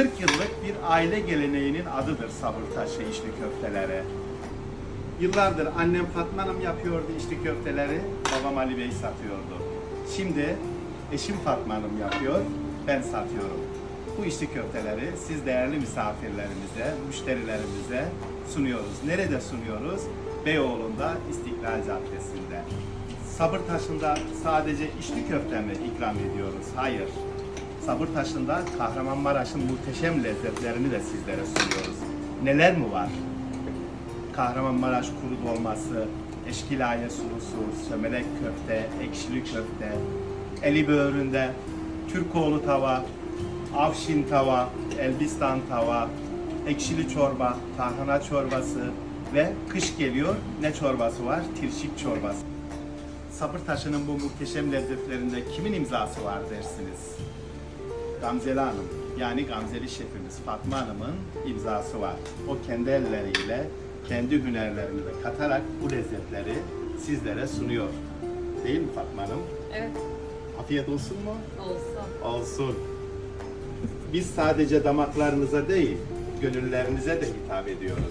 40 yıllık bir aile geleneğinin adıdır sabır taşı içli köfteleri. Yıllardır annem Fatma Hanım yapıyordu içli köfteleri, babam Ali Bey satıyordu. Şimdi eşim Fatma Hanım yapıyor, ben satıyorum. Bu içli köfteleri siz değerli misafirlerimize, müşterilerimize sunuyoruz. Nerede sunuyoruz? Beyoğlu'nda İstiklal Caddesi'nde. Sabır taşında sadece içli köfte mi ikram ediyoruz? Hayır. Sabır taşında Kahramanmaraş'ın muhteşem lezzetlerini de sizlere sunuyoruz. Neler mi var? Kahramanmaraş kuru dolması, eşkilaye sulusu, sömelek köfte, ekşili köfte, eli böğründe, Türkoğlu tava, Afşin tava, Elbistan tava, ekşili çorba, tarhana çorbası ve kış geliyor ne çorbası var? Tirşik çorbası. Sabır taşının bu muhteşem lezzetlerinde kimin imzası var dersiniz? Gamzeli Hanım yani Gamzeli şefimiz Fatma Hanım'ın imzası var. O kendi elleriyle kendi hünerlerini de katarak bu lezzetleri sizlere sunuyor. Değil mi Fatma Hanım? Evet, Afiyet olsun mu? olsun. Olsun. Biz sadece damaklarınıza değil, gönüllerinize de hitap ediyoruz.